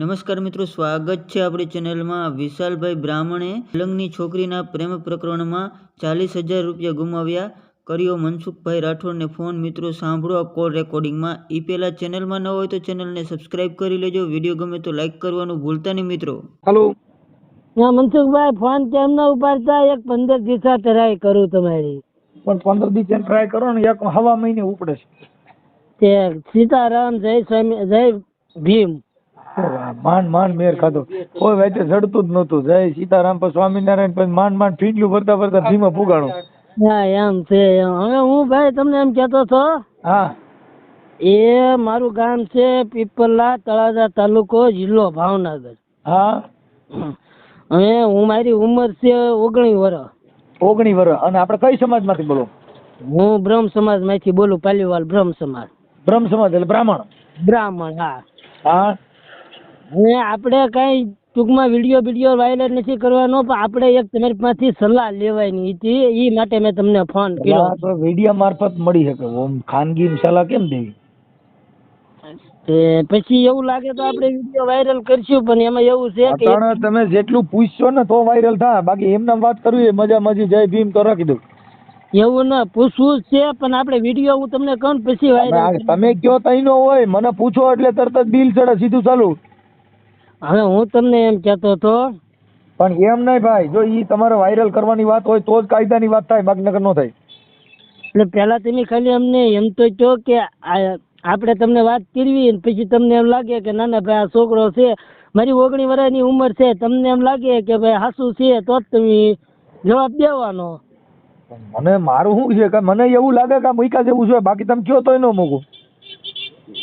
નમસ્કાર મિત્રો સ્વાગત છે આપણી ચેનલમાં. વિશાલભાઈ બ્રાહ્મણે લગ્નની છોકરીના પ્રેમ પ્રકરણમાં ચાલીસ હજાર રૂપિયા ગુમાવ્યા. કર્યો મનસુખભાઈ રાઠોડને ફોન. મિત્રો સાંભળો આ કોલ રેકોર્ડિંગમાં. એ પહેલાં ચેનલમાં ન હોય તો ચેનલને સબસ્ક્રાઇબ કરી લેજો. વીડિયો ગમે તો લાઇક કરવાનું ભૂલતા નહીં મિત્રો. હલો. હા મનસુખભાઈ ફોન કેમ ન ઉપાડતા? એક પંદર દિવસા ટ્રાય કરું તમારી. પણ પંદર દી ટ્રાય કરો ને એક હવા મહિને ઉપડે છે. સીતારામ જય સ્વામી જય ભીમ. માંડ માંડ મેર ખાધો. કોઈ વેચે જડતું જ નહોતું. જય સીતારામ પર સ્વામિનારાયણ પછી માંડ માંડ ફીટલું ભરતા ભરતા ધીમા પુગાણો હા એમ છે હવે હું ભાઈ તમને એમ કહેતો હતો હા. એ મારું ગામ છે પીપલા તળાજા તાલુકો જિલ્લો ભાવનગર. હા. હવે હું મારી ઉંમર છે ઓગણીસ વર્ષ ઓગણી વર્ષ અને આપણે કઈ સમાજમાંથી બોલો? હું બ્રહ્મ સમાજમાંથી બોલું પાલીવાલ બ્રહ્મ સમાજ. બ્રહ્મ સમાજ એટલે બ્રાહ્મણ. બ્રાહ્મણ હા. હા. હવે આપણે કઈ ટૂંકમાં વીડિયો વીડિયો વાયરલ નથી કરવાનો પણ આપણે એક તમારી પાસેથી સલાહ લેવાની હતી. એ માટે મેં તમને ફોન કર્યો. તો મારફત મળી શકે. ઓમ ખાનગી સલાહ કેમ દેવી પછી એવું લાગે તો આપણે વીડિયો વાયરલ કરશું પણ એમાં એવું છે કે તમે જેટલું પૂછશો ને તો વાયરલ થાય. બાકી એમને વાત કરવી મજા મજી જય ભીમ તો રાખી દઉં. એવું ના પૂછવું છે પણ આપણે વીડિયો હું તમને કહું પછી વાયરલ તમે કયો તઈ નો હોય મને પૂછો એટલે તરત જ બિલ ચડે સીધું ચાલુ. હવે હું તમને એમ કહેતો હતો પણ એમ નહીં ભાઈ જો ઈ તમારે વાયરલ કરવાની વાત હોય તો જ કાયદાની વાત થાય બાકી નો થાય. એટલે પહેલા તમે ખાલી અમને એમ તો કહો કે આપણે તમને વાત કરવી પછી તમને એમ લાગે કે ના ના ભાઈ આ છોકરો છે મારી ઓગણી વર્ષની ઉંમર છે તમને એમ લાગે કે ભાઈ હાસુ છે તો જ તમે જવાબ દેવાનો. મને મારું શું છે કે મને એવું લાગે કે મૂકા જેવું છે બાકી તમે કયો તોય ન મૂકું.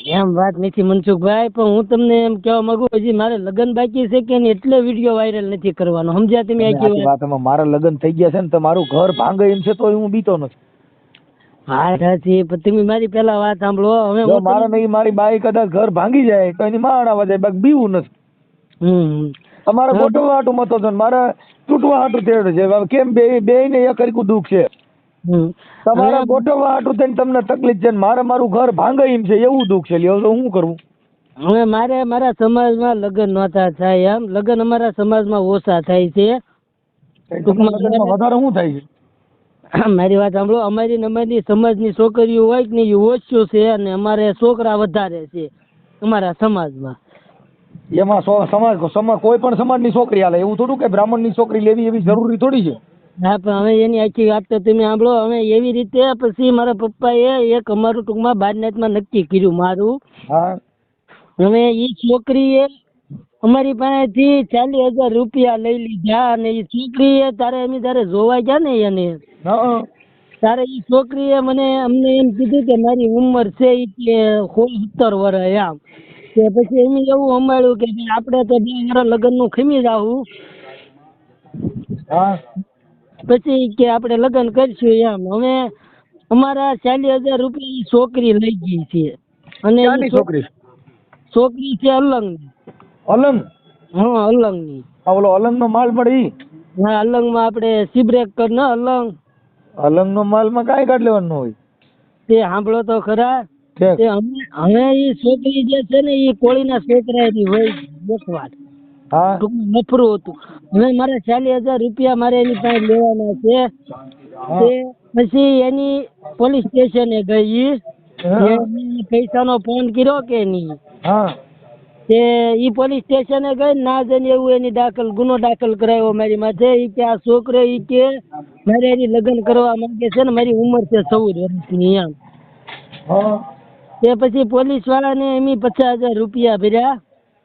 એમ વાત નથી મનસુખભાઈ પણ હું તમને એમ કહેવા માંગુ હજી મારે લગ્ન બાકી છે કે નહીં એટલે વીડિયો વાયરલ નથી કરવાનો. સમજ્યા તમે વાત વાતમાં મારા લગ્ન થઈ ગયા છે ને તમારું ઘર ભાંગે એમ છે તો હું બીતો નથી. હા સાચી પણ તમે મારી પેલા વાત સાંભળો હવે મારે નહીં મારી બાઈ કદાચ ઘર ભાંગી જાય તો એની માણ જાય બાકી બીવું નથી. હમ. તમારે. ગોઠવવા હાટું મતો છો મારે તૂટવા હાટું તેડ છે. કેમ બે બે ને એક હરખું દુઃખ છે? તમારે હવે- ગોઠવવા હાટું થઈને તમને તકલીફ છે મારે મારું ઘર ભાંગે એમ છે એવું દુઃખ છે. લ્યો તો હું કરવું હવે મારે મારા સમાજમાં લગ્ન નહોતા થાય એમ. લગ્ન અમારા સમાજમાં ઓછા થાય છે. વધારે શું થાય છે? મારી વાત સાંભળો. અમારી અમારી સમાજની છોકરીઓ હોય કે નહીં ઓછું છે અને અમારે છોકરા વધારે છે અમારા સમાજમાં. એમાં સમાજ સમાજ કોઈ પણ સમાજની છોકરી હાલે. એવું થોડું કે બ્રાહ્મણની છોકરી લેવી એવી જરૂરી થોડી છે? હા પણ હવે એની આખી વાત તો તમે સાંભળો હવે એવી રીતે પછી મારા પપ્પાએ એક અમારું ટૂંકમાં બારનાથમાં નક્કી કર્યું મારું. હા. હવે એ છોકરીએ અમારી પાસેથી ચાલીસ હજાર રૂપિયા લઈ લીધા અને એ છોકરીએ તારે એમ તારે જોવા ગયા ને એને તારે એ છોકરીએ મને અમને એમ કીધું કે મારી ઉંમર છે કે સોળ સત્તર વર્ષ એમ. કે પછી એમ એવું સંભાળ્યું કે આપણે તો બે વર્ષ લગ્નનું ખમી જાવું હા. પછી કે આપણે લગ્ન કરશું એમ. હવે અમારા ચાલીસ હજાર રૂપિયા છોકરી લઈ ગઈ છે. અને ક્યાંની છોકરી? છોકરી છે અલંગ અલંગ? હા અલંગની. આ ઓલો અલંગ નો માલ મળે ઈ? હા અલંગમાં આપણે સીબ્રેક કર ને અલંગ. અલંગ નો માલમાં કઈ કાઢ લેવાનું ન હોય? તે સાંભળો તો ખરા. તે અમે હવે ઈ છોકરી જે છે ને ઈ કોળીના છોકરાની હોય એકવાર હા? ટૂંકમાં નફરું હતું. હવે મારે ચાલીસ હજાર રૂપિયા મારે એની પાસે લેવાના છે. તે પછી એની પોલીસ સ્ટેશને ગઈ. પૈસાનો ફોન કર્યો કે નહીં. તે ઈ પોલીસ સ્ટેશને ગઈ ના જઈને એવું એની દાખલ ગુનો દાખલ કરાવ્યો મારી માથે. ઈ કે આ છોકરો ઈ કે મારે એની લગ્ન કરવા માંગે છે ને મારી ઉંમર છે ચૌદ વર્ષની એમ. તે પછી પોલીસ વાળાને એમ પચાસ હજાર રૂપિયા ભર્યા.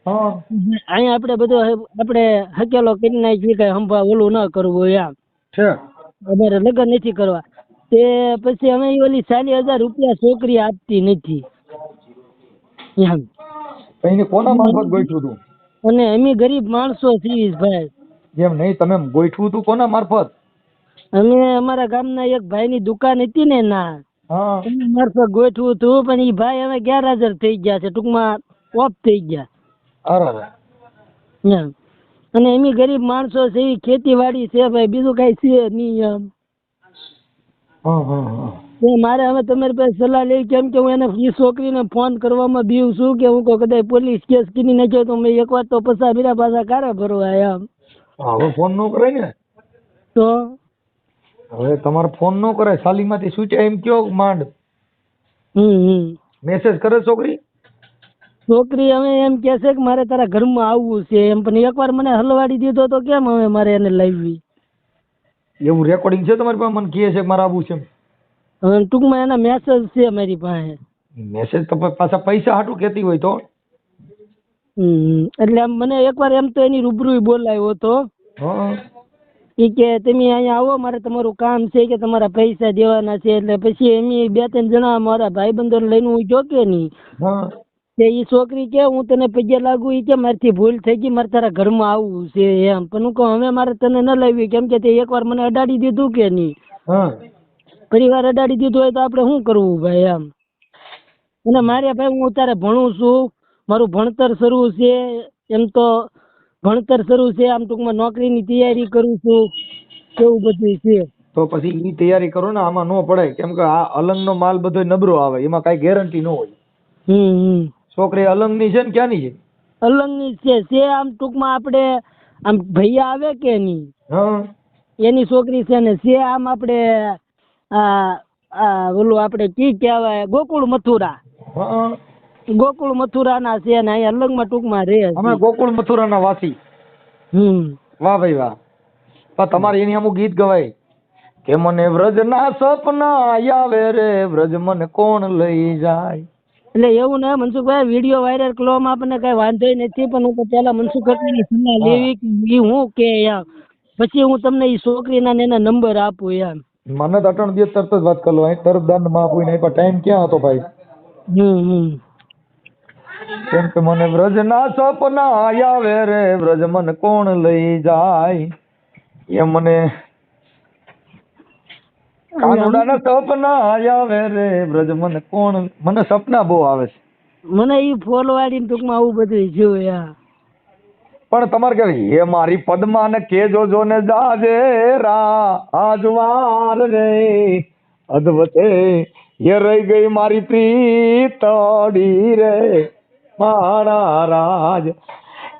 અહીંયા આપણે બધું આપણે હકેલો કરી નાખીએ કે સંભા ઓલું ન કરવું એમ. અમારે લગ્ન નથી કરવા. તે પછી અમે ઓલી ચાલી હજાર રૂપિયા છોકરી આપતી નથી. એમ. એને કોના મારફત ગોઠવું તું? અને અમે ગરીબ માણસો છીએ ભાઈ. જેમ નહીં તમે ગોઠવું તું કોના મારફત? અમે અમારા ગામના એક ભાઈની દુકાન હતી ને ના. મારફત ગોઠવું તું પણ એ ભાઈ હવે ગેરહાજર થઈ ગયા છે ટૂંકમાં ઓફ થઈ ગયા. એમ અને એમી ગરીબ માણસો છે એ ખેતીવાડી છે ભાઈ બીજું કઈ છે નહીં એમ. તો મારે હવે તમારી પાસે સલાહ લેવી કેમ કે હું એને એ છોકરીને ફોન કરવામાં બીવ છું કે હું કહું કદાચ પોલીસ કેસ કરી નાખ્યો તો મેં એકવાર તો પસાર બીરા પાછા કારે ભરવા એમ. હવે ફોન નો કરાય ને? તો? હવે તમારે ફોન નો કરાય સાલીમાંથી સૂચે એમ કયો માંડ? હમ હમ. મેસેજ કરે છોકરી? છોકરી હવે એમ કે છે કે મારે તારા ઘરમાં આવવું છે એમ. પણ એકવાર મને હલવાડી દીધો તો કેમ હવે મારે એને લાવવી? એવું રેકોર્ડિંગ છે તમારી પાસે? મને કહે છે કે મારે આવવું છે હવે ટૂંકમાં એના મેસેજ છે મારી પાસે. મેસેજ તો પાછા પૈસા હાટું કહેતી હોય તો. એટલે આમ મને એકવાર એમ તો એની રૂબરૂ બોલાવ્યો હતો. હા. એ કે તમે અહીંયા આવો મારે તમારું કામ છે કે તમારા પૈસા દેવાના છે. એટલે પછી એમ બે ત્રણ જણા મારા ભાઈબંધોને લઈને હું જો કે નહીં? હા. તે એ છોકરી કે હું તને પગે લાગુ એ કે મારથી ભૂલ થઈ ગઈ મારે તારા ઘરમાં આવવું છે એમ. પણ હું કહું હવે મારે તને ન લાવી કેમ કે તે એકવાર મને અડાડી દીધું કે નહીં? પરિવાર અડાડી દીધું હોય તો આપણે શું કરવું ભાઈ એમ? અને મારે ભાઈ હું અત્યારે ભણું છું મારું ભણતર શરૂ છે એમ તો ભણતર શરૂ છે આમ ટૂંકમાં નોકરીની તૈયારી કરું છું એવું બધું છે? તો પછી એ તૈયારી કરો ને આમાં ન પડાય. કેમ કે આ અલંગનો માલ બધો નબળો આવે એમાં કાંઈ ગેરંટી ન હોય. હમ હમ. છોકરી અલંગની છે ને ક્યાંની છે? અલંગની છે છે આમ ટૂંકમાં આપણે આમ ભૈયા આવે કે એની એની છોકરી છે ને છે આમ આપણે ઓલું આપણે કી કહેવાય ગોકુળ મથુરા. ગોકુળ મથુરા ના છે ને અહીંયા અલંગમાં ટૂંકમાં રહે. અમે ગોકુળ મથુરાના વાસી. હમ. વાહ ભાઈ વાહ. પણ તમારે એની અમુક ગીત ગવાય. કે મને વ્રજ ના સપના આવે રે વ્રજ મને કોણ લઈ જાય? એટલે એવું ના મનસુખભાઈ વીડિયો વાયરલ કરવામાં આપણને કઈ વાંધો નથી પણ હું તો પેલા મનસુખ કાકાની સલાહ લેવી કે ઈ હું કે યાર પછી હું તમને ઈ છોકરીના ને એના નંબર આપું યાર મને તો અટણ દિવસ તરત જ વાત કરલો અહીં તરત દાનમાં આપું ને પણ ટાઈમ ક્યાં હતો ભાઈ? હમ હમ. કેમ કે મને વ્રજના સપના આવે રે વ્રજ મને કોણ લઈ જાય? એ મને કાનુડાના સપના આવે રે બ્રજ. મને કોણ મને સપના બહુ આવે છે. મને ઈ ફોલ વાળીને ટૂંકમાં આવું બધું જોયું યાર પણ તમારે કે હે મારી પદ્માને કે જો ને જાજે રા આજવાર રે. અદવતે હે રહી ગઈ મારી પ્રીતડી રે. મારા રાજ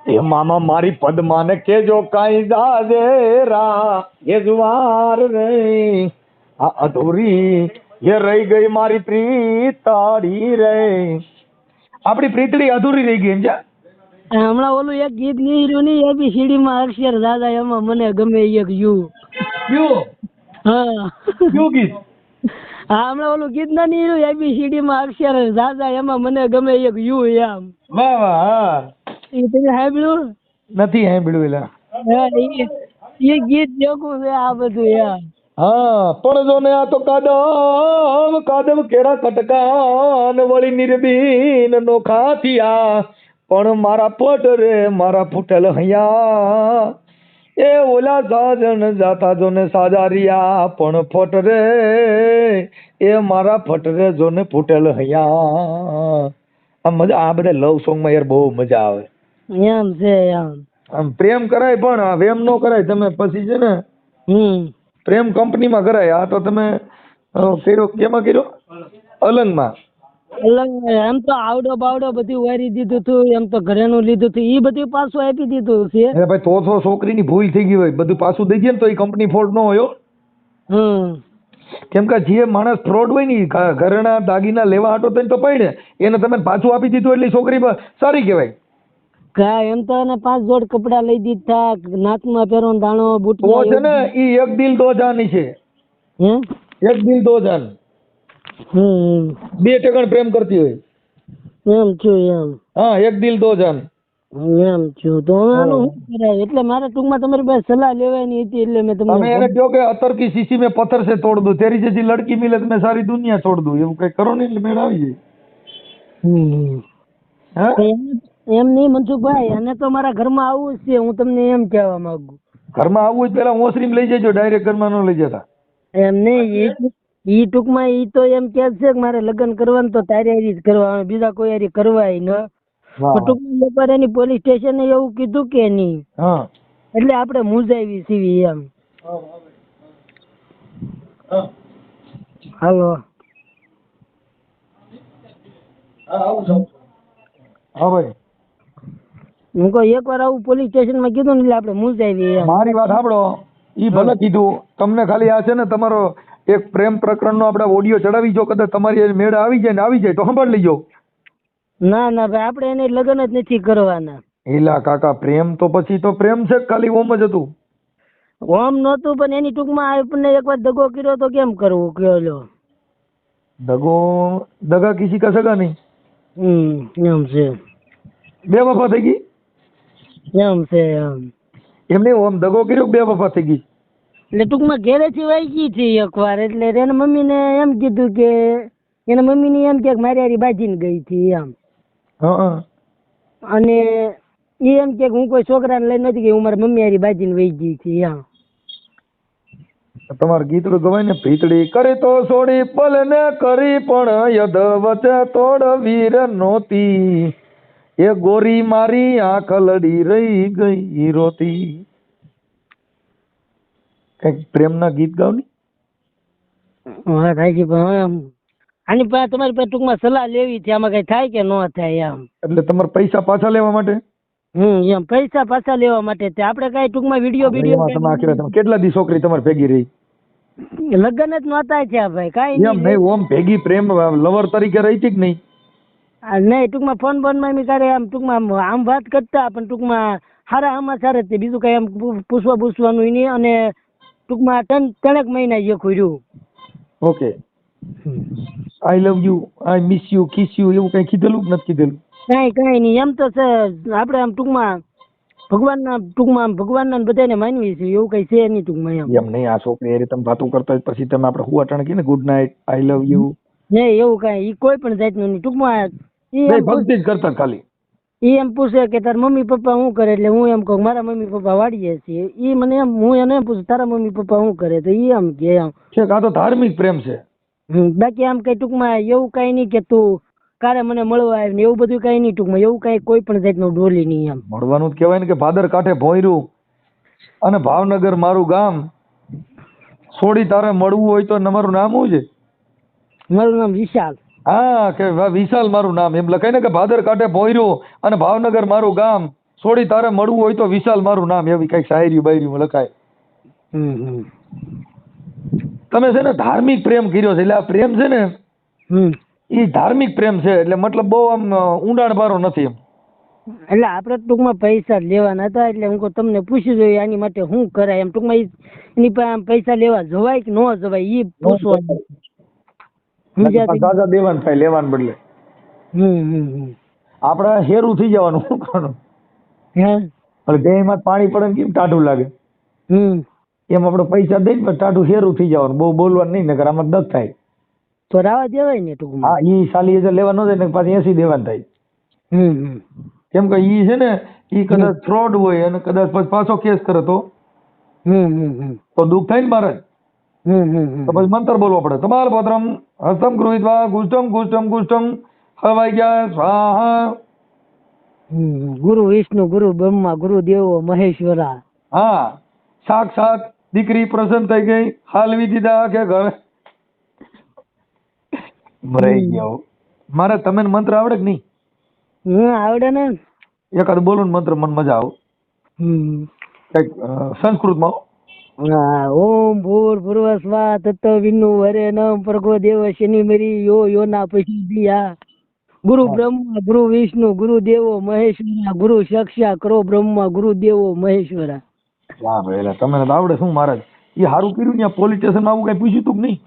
એ મામા મારી કે કેજો કાઈ જાજે રા એ જુવાર રે. આ અધૂરી એ રહી ગઈ મારી પ્રીતાડી રે. આપણી પ્રીતડી અધૂરી રહી ગઈ એમ હમણાં ઓલું એક ગીત નીકળ્યું બી સીડી માં અક્ષર દાદા એમાં મને ગમે એક યુ. યુ? હા. યુ ગીત? હા હમણાં ઓલું ગીત ના નીકળ્યું એબીસીડી માં અક્ષર દાદા એમાં મને ગમે એક યુ એમ. વાહ વાહ હા. એ તમે સાંભળ્યું? નથી સાંભળ્યું એલા. હા એ એ ગીત જોગું છે આ બધું યાર હા પણ જો ને આ તો કાદમ કાદમ કેરા કટકાન વળી નિર્બીન નોખા થયા પણ મારા પટ રે મારા ફૂટેલ હૈયા. એ ઓલા સાજન જાતા જો ને સાજારિયા પણ ફટ રે. એ મારા ફટ રે જો ને ફૂટેલ હૈયા. આ મજા આ બધા લવ સોંગમાં યાર બહુ મજા આવે. એમ છે એમ. આમ પ્રેમ કરાય પણ વેમ નો કરાય તમે પછી છે ને હમ. પ્રેમ કંપનીમાં કરાય આ તો તમે કર્યો કેમાં કર્યો? અલંગમાં. અલગ એમ તો આવડો બાવડો બધું વારી દીધું હતું એમ તો ઘરેનું લીધું હતું એ બધું પાછું આપી દીધું છે. અરે ભાઈ તો તો છોકરીની ભૂલ થઈ ગઈ હોય બધું પાછું દઈ દે ને તો એ કંપની ફોડ ન હોય હમ. કેમ કે જે માણસ ફ્રોડ હોય ને ઘરેણા દાગીના લેવા હાટો થઈને તો પડે એને તમે પાછું આપી દીધું એટલે છોકરી સારી કહેવાય. કા એમ તો એને પાંચ જોડ કપડા લઈ દીધા નાકમાં પહેરો દાણો બૂટ ઓ છે ને ઈ એક દિલ દો જાન છે. હે? એક દિલ દો જાન હમ. બે ટકણ પ્રેમ કરતી હોય. એમ છું એમ. હા એક દિલ દો જાન એમ છું તો આનું શું કરાય? એટલે મારે ટૂંકમાં તમારી પાસે સલાહ લેવાની હતી એટલે મેં તમને તમે એને કહો કે અતરકી શીશી મેં પથ્થર સે તોડ દઉં. તેરી જેસી લડકી મિલે તો મેં સારી દુનિયા છોડ દઉં. એવું કઈ કરો ને એટલે મેળ આવી જાય. હમ. હા? એમ નહીં મનસુખભાઈ અને તો મારા ઘરમાં આવવું જ છે હું તમને એમ કહેવા માંગુ. ઘરમાં આવવું જ પેલા ઓસરીમાં લઈ જજો ડાયરેક્ટ ઘરમાં ન લઈ જતા. એમ નહીં ઈ ટૂંકમાં ઈ તો એમ કે છે કે મારે લગ્ન કરવાનું તો તારી હારી જ કરવા બીજા કોઈ હારી કરવાય ન. ટૂંકમાં વેપાર એની પોલીસ સ્ટેશને એવું કીધું કે નહીં. હા. એટલે આપણે મૂંઝાવી સીવી એમ. હાલો. હા ભાઈ. હું કહું એકવાર આવું પોલીસ સ્ટેશનમાં કીધું ને એટલે આપણે મૂંઝાઈ એમ મારી વાત સાંભળો. ઈ ભલે કીધું તમને ખાલી આ છે ને તમારો એક પ્રેમ પ્રકરણનો આપણે ઓડિયો ચડાવી જો કદાચ તમારી મેળ આવી જાય ને આવી જાય તો સાંભળી લેજો. ના ના ભાઈ આપણે એને લગ્ન જ નથી કરવાના. એલા કાકા પ્રેમ તો પછી તો પ્રેમ છે ખાલી ઓમ જ હતું. ઓમ નહોતું પણ એની ટૂંકમાં આપણને એકવાર દગો કર્યો તો કેમ કરવું? કયો લો. દગો દગા કિસી કા સગા નહીં? હમ એમ છે. બે વફા થઈ ગઈ? એમ છે એમ. એમને ઓમ દગો કર્યો બે વફા થઈ ગઈ? એટલે ટૂંકમાં ઘેરેથી વાઈ ગઈ હતી એકવાર એટલે એના મમ્મીને એમ કીધું કે એના મમ્મીને એમ કે મારી હારી બાજીને ગઈ હતી એમ. અને એ એમ કે હું કોઈ છોકરાને લઈને નથી ગઈ હું મારા મમ્મી હારી બાજીને વહી ગઈ હતી એમ. તમારું ગીતડું ગવાય ને ભીતડી કરી તો સોડી પલ ને કરી પણ યદ વચ્ચે તોડ વીર નોતી એ ગોરી મારી આંખ લડી રહી ગઈ રોતી કંઈક પ્રેમના ગીત ગાવની? હા થાય પણ આની પાસે તમારી પાસે ટૂંકમાં સલાહ લેવી છે આમાં કઈ થાય કે ન થાય એમ? એટલે તમારે પૈસા પાછા લેવા માટે? હમ એમ પૈસા પાછા લેવા માટે તે આપણે કઈ ટૂંકમાં વીડિયો વીડિયો તમે આખરે તમે કેટલા દી છોકરી તમારે ભેગી રહી? લગ્ન જ નહોતા છે ભાઈ કાંઈ એમ નહીં. ઓમ ભેગી પ્રેમ લવર તરીકે રહી હતી કે નહીં? નહીં ટૂંકમાં ફોન બોન એમ કરે આમ ટૂંકમાં આમ- વાત કરતા પણ ટૂંકમાં સારા સમાચાર જ છે બીજું કઈ આમ પૂછવા પૂછવાનું નહીં અને ટૂંકમાં ત્રણ ત્રણેક મહિના જે ખોર્યું okay. I love you I miss you kiss you એવું કઈ કીધેલું? નથી કીધેલું? કાંઈ કાંઈ નહીં. એમ તો છે આપણે આમ ટૂંકમાં ભગવાનના ટૂંકમાં ભગવાનના બધાને માનવી છે એવું કઈ છે નહીં ટૂંકમાં એમ. એમ નહીં આ છોકરી એ રીતે તમે વાતું કરતા પછી તમે આપણે હું અટણ કહીએ ને good night I love you નહીં એવું કાંઈ એ કોઈ પણ જાતનું નહીં. ટૂંકમાં નહીં ભક્તિ જ કરતા ખાલી. ઈ એમ પૂછે કે તાર મમ્મી પપ્પા શું કરે એટલે હું એમ કહું મારા મમ્મી પપ્પા વાડીએ છીએ. ઈ મને એમ હું એને એમ પૂછું તારા મમ્મી પપ્પા શું કરે? તો ઈ એમ કે એમ. છે આ તો ધાર્મિક પ્રેમ છે. બાકી આમ કઈ ટૂંકમાં એવું કઈ નહીં કે તું કારે મને મળવા આવે ને એવું બધું કઈ નહીં ટૂંકમાં એવું કઈ કોઈ પણ જાતનું ડોલી નહીં એમ. મળવાનું જ કહેવાય ને કે ભાદર કાંઠે ભોયરું અને ભાવનગર મારું ગામ. છોડી તારે મળવું હોય તો તમારું નામ શું છે? મારું નામ વિશાલ. હા કે વિશાલ મારું નામ એમ લખાય ને કે ભાદર કાંઠે ભોંયરું અને ભાવનગર મારું ગામ. છોડી તારે મળવું હોય તો વિશાલ મારું નામ એવી કંઈક શાયરી બાયરી લખાય. તમે છે ને ધાર્મિક પ્રેમ કર્યો છે એટલે આ પ્રેમ છે ને એ ધાર્મિક પ્રેમ છે એટલે મતલબ બહુ આમ ઊંડાણ બારો નથી એમ. એટલે આપણે ટૂંકમાં પૈસા લેવાના હતા એટલે હું તમને પૂછી જોઈએ આની માટે શું કરાય એમ. ટૂંકમાં એની પાસે પૈસા લેવા જવાય કે ન જવાય એ પૂછવાનું. દાદા દેવાન થાય લેવાન બદલે. આપણે હેરું થઈ જવાનું શું કરવાનું? હે? દેહમાં પાણી પડે ને કેમ ટાઢું લાગે? એમ આપણે પૈસા દઈને પણ ટાઢું હેરું થઈ જવાનું બહુ બોલવાનું નહીં નકર આમાં દસ થાય. તો રાવા દેવાય ને ટૂંકમાં? હા ઈ સાલી હજાર લેવા ન જાય ને પાછી એસી દેવાન થાય. કેમ કે ઈ છે ને ઈ કદાચ ફ્રોડ હોય અને કદાચ પાછો કેસ કરે તો? તો દુઃખ થાય ને મારે? તો પછી મંત્ર બોલવો પડે. તમાલ પત્રમ હસ્તમ ગૃહિત્વા ગુષ્ટમ ગુષ્ટમ ગુષ્ટમ હવાઈ ગયા સ્વાહા. ગુરુ વિષ્ણુ ગુરુ બ્રહ્મા ગુરુ દેવો મહેશ્વરા. હા. સાક્ષાત દીકરી પ્રસન્ન થઈ ગઈ. હાલવી દીધા કે ઘર ભરાઈ ગયો. મારે તમે મંત્ર આવડે કે નહીં? હમ આવડે ને. એકાદ બોલું મંત્ર મને મજા આવ. કંઈક સંસ્કૃતમાં ઓમ ભૂર ભૂર્વ સ્વા તત્વ વિનુ હરે નમ પ્રગો દેવ શનિ મરી યો યો ના પછી દિયા ગુરુ બ્રહ્મા ગુરુ વિષ્ણુ ગુરુ દેવો મહેશ્વરા ગુરુ સક્ષા કરો બ્રહ્મા ગુરુ દેવો મહેશ્વરા. વાહ ભાઈ તમને તો આવડે શું મહારાજ એ સારું કર્યું ને પોલીસ સ્ટેશન આવું કઈ પૂછ્યું તું નહીં?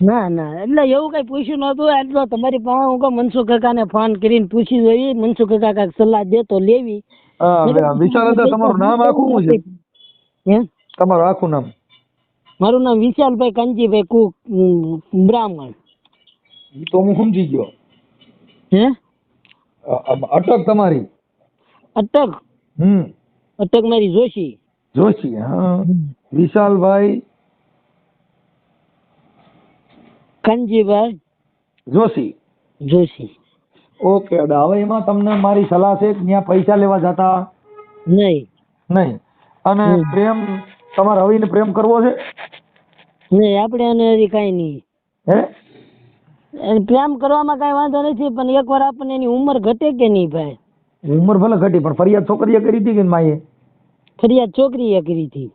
ના ના એટલે એવું કઈ પૂછ્યું નતું એટલે તમારી પાસે હું મનસુખ કાકાને ફોન કરીને પૂછી જોઈએ મનસુખ કાકા સલાહ દે તો લેવી. હતા તમારું નામ આખું છે? હે? તમારું આખું નામ? મારું નામ વિશાલભાઈ કાંજીભાઈ કુક બ્રાહ્મણ. ઈ તો હું સમજી ગયો. હે? અટક તમારી. અટક? હમ. અટક મારી જોશી. જોશી હા. વિશાલભાઈ. કાનજીભાઈ. જોશી. જોશી. ઓકે હવે એમાં તમને મારી સલાહ છે કે ત્યાં પૈસા લેવા જતા? નહીં. નહીં. અને પ્રેમ તમારે હવીને પ્રેમ કરવો છે? નહીં આપણે એને હજી કાંઈ નહીં. હે? પ્રેમ કરવામાં કાંઈ વાંધો નથી પણ એકવાર આપણને એની ઉંમર ઘટે કે નહીં ભાઈ? ઉંમર ભલે ઘટી પણ ફરિયાદ છોકરીએ કરી હતી કે માએ? ફરિયાદ છોકરીએ કરી હતી.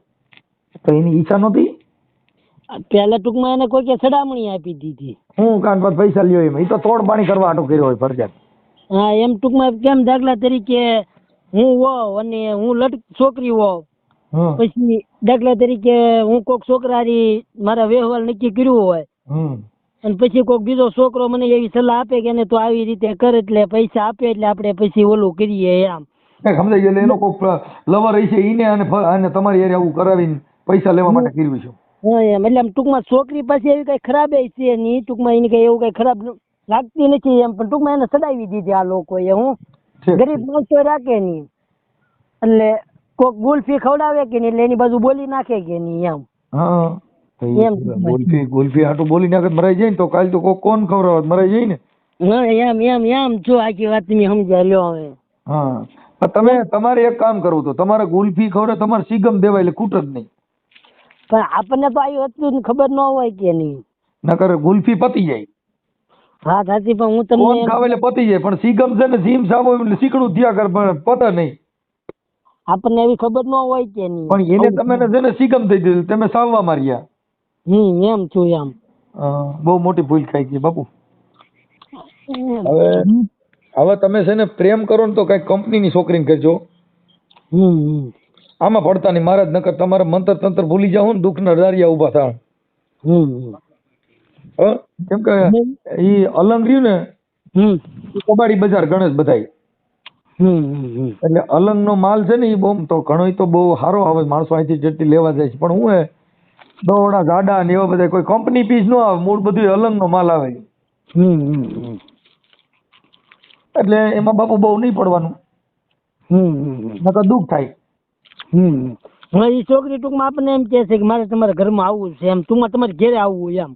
તો એની ઈચ્છા નહોતી? પહેલા ટૂંકમાં એને કોઈ કે સડામણી આપી દીધી. હું કાન પર પૈસા લ્યો એમ. એ તો તોડ પાણી કરવા હાટો કર્યો હોય ફરજિયાત હા એમ ટૂંકમાં કેમ દાખલા તરીકે હું હોવ અને હું લટ છોકરી હોવ પછી દાખલા તરીકે હું કોઈક છોકરાની મારા વ્યવહાર નક્કી કર્યું હોય અને પછી કોઈક બીજો છોકરો મને એવી સલાહ આપે કે એને તો આવી રીતે કર એટલે પૈસા આપે એટલે આપણે પછી ઓલું કરીએ એમ. સમજાય એટલે એનો કોઈક લવર હશે ઈને અને અને તમારી હારે આવું કરાવીને પૈસા લેવા માટે કર્યું છે. હા એમ. એટલે આમ ટૂંકમાં છોકરી પાસે એવી કઈ ખરાબ છે નહીં. ટૂંકમાં એને કઈ એવું કઈ ખરાબ લાગતી નથી એમ. પણ ટૂંકમાં એને સડાવી દીધી આ લોકોએ હું. ગરીબ માણસો રાખે નહીં. એટલે કોક ગુલ્ફી ખવડાવે કે નહીં એટલે એની બાજુ બોલી નાખે કે નહીં એમ. હા. ગુલ્ફી ગુલ્ફી આટું બોલી નાખે મરાઈ જાય ને તો કાલ તો કોક કોણ ખવડાવે મરાઈ જાય ને. હા એમ એમ એમ. જો આખી વાત તમે સમજાય લ્યો હવે. હા તમે તમારે એક કામ કરવું તો તમારે ગુલ્ફી ખવડે તમારે સીગમ દેવાય એટલે કૂટ જ નહીં. પણ આપણને તો આવી હતું ખબર ન હોય કે નહીં. નકર ગુલ્ફી પતી જાય. હા સાચી પણ હું કોણ ખાવે એટલે પતી જાય પણ સીગમ છે ને સીમ સાબો એટલે સીકણું થયા કર પણ પતે નહીં. આપણને એવી ખબર ન હોય કે નહીં. પણ એને તમે ને છે ને સીગમ થઈ દીધું તમે સાવવા માર્યા. હમ એમ છું એમ. બહુ મોટી ભૂલ થઈ ગઈ બાપુ. હવે હવે તમે છે ને પ્રેમ કરો ને તો કઈ કંપનીની છોકરીને કરજો હમ આમાં પડતા નહીં મારા જ નકર તમારે મંતર તંત્ર ભૂલી જાવ ને દુઃખના દારિયા ઊભા થાય હમ? કેમ કે ઈ અલંગ રહ્યું ને હમ. કબાડી બજાર ગણેશ બધાય. એટલે અલંગ નો માલ છે ને એ બહુ તો ઘણો તો બહુ સારો આવે માણસો અહીંથી જેટલી લેવા જાય છે. પણ હું એ દોડા ગાડા ને એવા બધા કોઈ કંપની પીસ નો આવે મૂળ બધું અલંગ નો માલ આવે. એટલે એમાં બાપુ બહુ નહીં પડવાનું. નકર દુઃખ થાય. હમ એ છોકરી ટૂંકમાં આપણને એમ કે છે કે મારે તમારા ઘરમાં આવવું છે એમ. ટૂંકમાં તમારે ઘેરે આવવું એમ.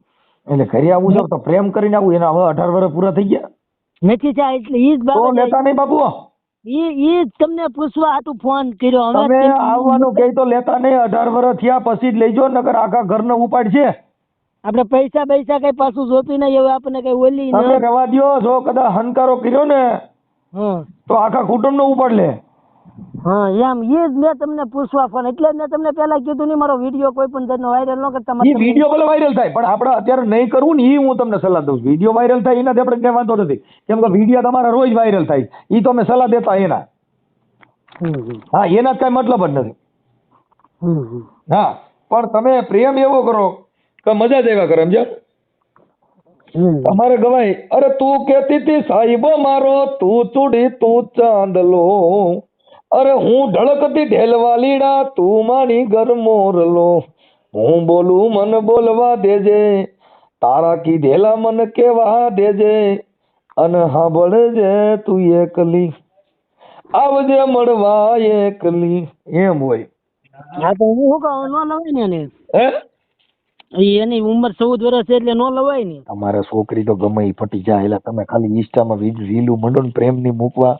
એટલે ઘરે આવું છે તો પ્રેમ કરીને આવું. એના હવે અઢાર વર્ષ પૂરા થઈ ગયા. નથી થાય એટલે એ જ તો બાબત લેતા નહીં બાપુ. ઈ ઈ તમને પૂછવા હતું ફોન કર્યો. હવે તમે આવવાનું કઈ તો લેતા નહીં. અઢાર વર્ષ થયા પછી જ લઈજો નકર આખા ઘરનો ઉપાડ છે આપણે પૈસા પૈસા કઈ પાછું જોતી નહીં હવે આપણને કઈ ઓલી તમે રવા દો જો કદાચ હનકારો કર્યો ને તો આખા કુટુંબ નો ઉપાડ લે. હા એમ એ જ મેં તમને પૂછવા ફોન એટલે મેં તમને પહેલા કીધું નહીં મારો વીડિયો કોઈ પણ જાતનો વાયરલ ન કરતા એ વીડિયો ભલે વાયરલ થાય પણ આપણે અત્યારે નહીં કરવું ને એ હું તમને સલાહ દઉં છું. વીડિયો વાયરલ થાય એનાથી આપણે કઈ વાંધો નથી. કેમ કે વીડિયો તમારા રોજ વાયરલ થાય. એ તો અમે સલાહ દેતા એના. હા એના કાંઈ મતલબ જ નથી. હા પણ તમે પ્રેમ એવો કરો કે મજા જ એવા કરે સમજો અમારે તમારે ગવાય અરે તું કેતી હતી સાહેબ મારો તું ચૂડી તું ચાંદલો. અરે હું ઢળકતી ઢેલવાલીડા તું મારી ગરમોરલો હું બોલું મન બોલવા દેજે તારા કીધેલા મન કેવા દેજે અને સાંભળજે તું એકલી. આવજે મળવા એકલી. એમ હોય. હા તો હું કહું? ન લવાય ને એને. હે? એની ઉંમર ચૌદ વર્ષ છે એટલે ન લવાય ને. તમારે છોકરી તો ગમે ફટી જાય એટલે તમે ખાલી ઇન્સ્ટામાં વીલું રીલું મંડો ને પ્રેમની મૂકવા.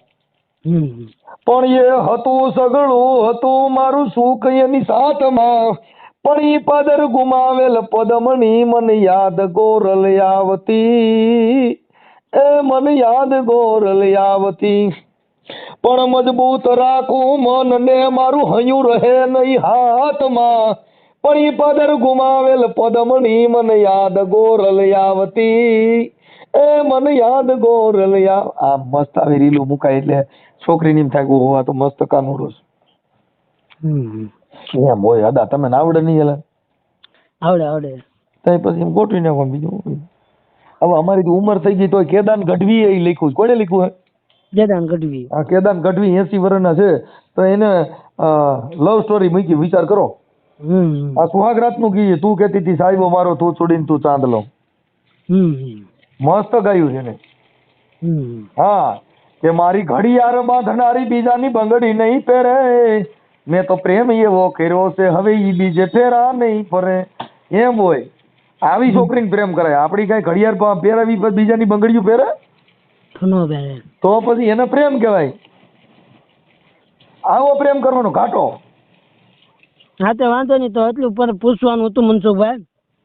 પણ એ હતું સગળું હતું મારું સુખ એની સાથમાં. પણ ઈ પદર ગુમાવેલ પદમણી મન યાદ ગોરલ આવતી. એ મન યાદ ગોરલ આવતી. પણ મજબૂત રાખું મન ને મારું હયું રહે નહીં હાથમાં. પણ ઈ પદર ગુમાવેલ પદમણી મન યાદ ગોરલ આવતી. એ મન યાદ ગોરલ આ મસ્ત આવી રીલું મુકાય એટલે છોકરીને એમ થાય કે આ તો મસ્ત કાનુડો હમ. છે એમ હોય અદા તમે આવડે નહીં એલા. આવડે આવડે. તઈ પછી એમ ગોઠવી નાખો બીજું હવે અમારી ઉંમર થઈ ગઈ તો કેદાન ગઢવી એ લખ્યું. કોણે લખ્યું હે કેદાન ગઢવી. આ કેદાન ગઢવી એસી વર્ષના છે. તો એને લવ સ્ટોરી મૂકી વિચાર કરો. હમ. આ સુહાગરાતનું ગીત તું કેતી હતી સાહેબો મારો તું છોડીને તું ચાંદલો. હમ મસ્ત ગાયું છે ને હા. કે મારી ઘડિયાળ બાંધનારી બીજાની બંગડી નહીં પહેરે. મેં તો પ્રેમ એવો કર્યો છે હવે એ બીજે ફેરા નહીં ફરે. એમ હોય. આવી છોકરીને પ્રેમ કરાય. આપણી કઈ ઘડિયાળ પહેરાવી બીજાની બંગડીઓ પહેરે? તો પછી એને પ્રેમ કહેવાય. આવો પ્રેમ કરવાનો ઘાટો. હા તો વાંધો નહીં. તો એટલું પર પૂછવાનું હતું મનસુખભાઈ.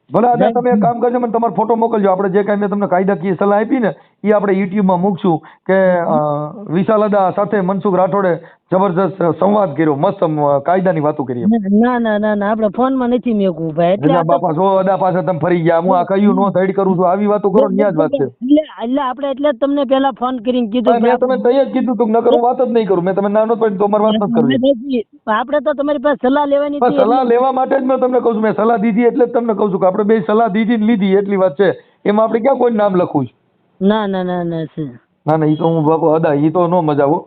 ભલે આજે તમે એક કામ કરજો મને તમારો ફોટો મોકલજો. આપણે જે કાંઈ મેં તમને કાયદાકીય સલાહ આપી ને એ આપણે યુટ્યુબમાં મૂકશું કે વિશાલદા વિશાલ અદા સાથે મનસુખ રાઠોડે જબરજસ્ત સંવાદ કર્યો મસ્ત કાયદાની વાતો કરી ના ના ના ના આપણે ફોનમાં નથી મેકવું ભાઈ. એટલે બાપા જો અદા પાસે તમે ફરી ગયા હું આ કયું નો સાઈડ કરું છું આવી વાતો કરો ને જ વાત છે. એટલે એટલે આપણે એટલે તમને પહેલા ફોન કરીને કીધું મેં તમે તઈ જ કીધું તું નકર હું વાત જ નહીં કરું મેં તમે નાનો પણ તો અમારે વાત નથી કરવી. આપણે તો તમારી પાસે સલાહ લેવાની હતી સલાહ લેવા માટે જ મેં તમને કહું છું મેં સલાહ દીધી એટલે જ તમને કહું છું કે આપણે બે સલાહ દીધી ને લીધી એટલી વાત છે. એમાં આપણે ક્યાં કોઈ નામ લખું છે? ના ના ના ના છે. ના ના ઈ તો હું બાપુ અદા ઈ તો નો મજા આવો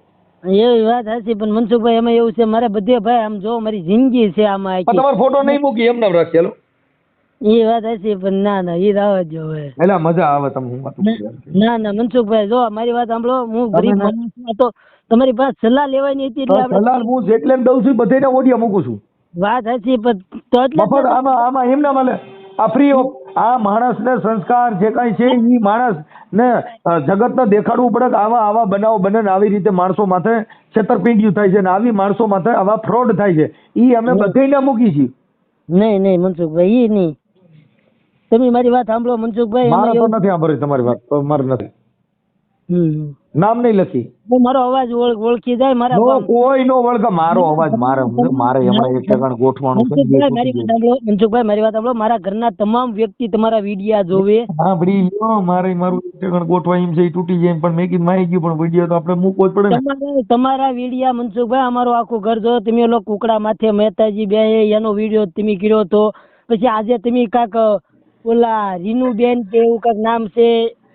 એવી વાત હશે પણ મનસુખભાઈ એમાં એવું છે મારે બધે ભાઈ આમ જો મારી જિંદગી છે આમાં આખી. તમારો ફોટો નહીં મૂકી એમ નામ રાખેલો એ વાત હશે પણ ના ના ઈ રાવ જ હવે એટલે મજા આવે તમને હું વાત ના ના મનસુખભાઈ જો મારી વાત સાંભળો હું ગરીબ માણસ. તો તમારી પાસે સલાહ લેવાની હતી એટલે આપણે સલાહ હું જેટલે દઉં છું બધેને ઓડિયા મૂકું છું. વાત હશે પણ તો એટલે આમાં આમાં એમ ના મળે. આ ફ્રી ઓફ આ માણસને સંસ્કાર જે કાંઈ છે એ માણસને જગતને દેખાડવું પડે કે આવા આવા બનાવો બને ને આવી રીતે માણસો માથે છેતરપિંડીઓ થાય છે ને આવી માણસો માથે આવા ફ્રોડ થાય છે. એ અમે બધાને મૂકી છીએ. નહીં નહીં મનસુખભાઈ એ નહીં. તમે મારી વાત સાંભળો મનસુખભાઈ મારે તો નથી સાંભળી તમારી વાત મારે નથી. હમ. નામ નહીં લખી. મારો અવાજ ઓળખી જાય મારા નો કોઈ નો વળગે મારો અવાજ મારે મારે હમણાં એક ઠેકાણે ગોઠવાનું છે મનસુખભાઈ મારી વાત સાંભળો મારી ઘરના તમામ વ્યક્તિ તમારા વિડિયા જોવે. સાંભળી લ્યો મારે મારું એક ઠેકાણે ગોઠવા એમ છે તૂટી જાય પણ મેં કીધું મારી ગયું પણ વિડિયો તો આપણે મૂકવો જ પડે તમારા વિડિયા મનસુખભાઈ અમારું આખું ઘર જો તમે લોકો કુકડા માથે મહેતાજી બે એનો વિડિયો તમે કર્યો તો પછી આજે તમે કાક ઓલા રીનુબેન કે એવું કંઈક નામ છે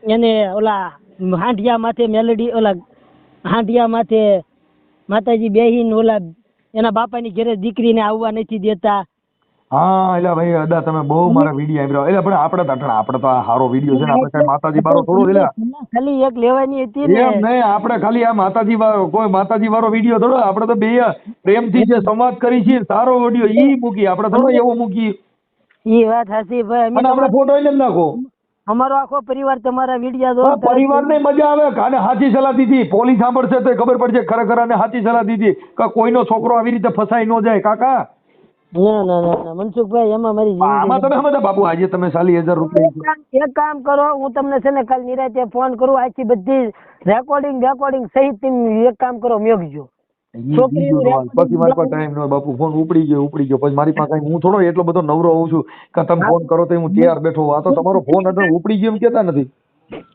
એને ઓલા હાંડિયા માથે મેલડી ઓલા હાંડિયા માથે માતાજી બેહીન ઓલા એના બાપાની ઘરે દીકરીને આવવા નથી દેતા. હા એટલે ભાઈ અદા તમે બહુ મારા વીડિયો આવ્યા એટલે પણ આપણે તો આપણે તો આ સારો વીડિયો છે ને આપણે કઈ માતાજી વાળો થોડો એટલે ખાલી એક લેવાની હતી ને. એમ નહીં આપણે ખાલી આ માતાજી વાળો કોઈ માતાજી વાળો વીડિયો થોડો આપણે તો બે પ્રેમથી જે સંવાદ કરી છે સારો વીડિયો ઈ મૂકી આપણે થોડો એવો મૂકી. ઈ વાત હાસી ભાઈ અમે અને આપણે ફોટો લઈ નાખો. અમારો આખો પરિવાર તમારા વિડિયા જો પરિવારને મજા આવે કાને સાચી સલાહ દીધી? પોલીસ સાંભળશે તો ખબર પડશે ખરેખર આને સાચી સલાહ દીધી. કે કોઈનો છોકરો આવી રીતે ફસાઈ ન જાય કાકા. ના ના ના ના મનસુખભાઈ એમાં મારી આમાં તમે સમજ્યા બાપુ આજે તમે સાલી હજાર રૂપિયા એક કામ- કરો હું તમને છે ને કાલ નિરાતે ફોન કરું આખી બધી રેકોર્ડિંગ રેકોર્ડિંગ સહિત તમે એક કામ કરો મેકજો ઈ છોકરીનું બીજું સવાલ. રેકોર્ડિંગ પછી મારી પાસે ટાઈમ ન બાપુ ફોન ઉપડી ગયો ઉપડી ગયો. પછી મારી પાસે હું થોડો એટલો બધો નવરો હોઉં છું કે તમે ફોન કરો તો હું તૈયાર બેઠો આ તો તમારો ફોન હતો ઉપડી ગયો એમ કહેતા નથી.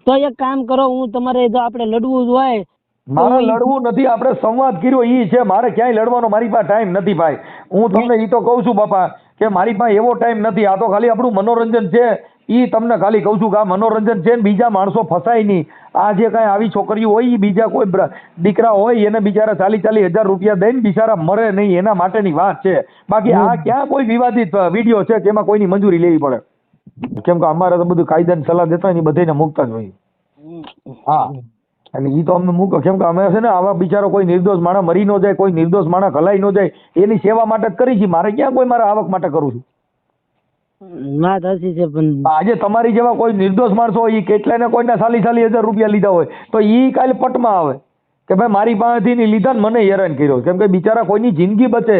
તો એક કામ કરો હું તમારે જો આપણે લડવું જ હોય મારે લડવું નથી આપણે સંવાદ કર્યો ઈ છે મારે ક્યાંય લડવાનો મારી પાસે ટાઈમ નથી ભાઈ. હું તમને ઈ તો કહું છું બાપા કે મારી પાસે એવો ટાઈમ નથી આ તો ખાલી આપણું મનોરંજન છે. ઈ તમને ખાલી કહું છું કે આ મનોરંજન છે ને બીજા માણસો ફસાય નહીં. આ જે કાંઈ આવી છોકરીઓ હોય ઈ બીજા કોઈ દીકરા હોય એને બિચારા ચાલી ચાલી હજાર રૂપિયા દઈને બિચારા મરે નહીં એના માટેની વાત છે. બાકી આ ક્યાં કોઈ વિવાદિત વીડિયો છે એમાં કોઈની મંજૂરી લેવી પડે? કેમ કે અમારે તો બધું કાયદાની સલાહ દેતા હોય ને બધાને મૂકતા જ હોય. હા. અને એ તો અમને મૂકો કેમ કે અમે છે ને આવા બિચારો કોઈ નિર્દોષ માણસ મરી ન જાય કોઈ નિર્દોષ માણસ ઘલાઈ ન જાય એની સેવા માટે જ કરી છે. મારે ક્યાં કોઈ મારા આવક માટે કરું છું? વાત હસી છે, પણ આજે તમારી જેવા કોઈ નિર્દોષ માણસો હોય, ઈ કેટલાને કોઈના સાલી સાલી હજાર રૂપિયા લીધા હોય, તો ઈ કાલે પટમાં આવે કે ભાઈ મારી પાસેથી ની લીધા ને મને હેરાન કર્યો. કેમ કે બિચારા કોઈની જિંદગી બચે.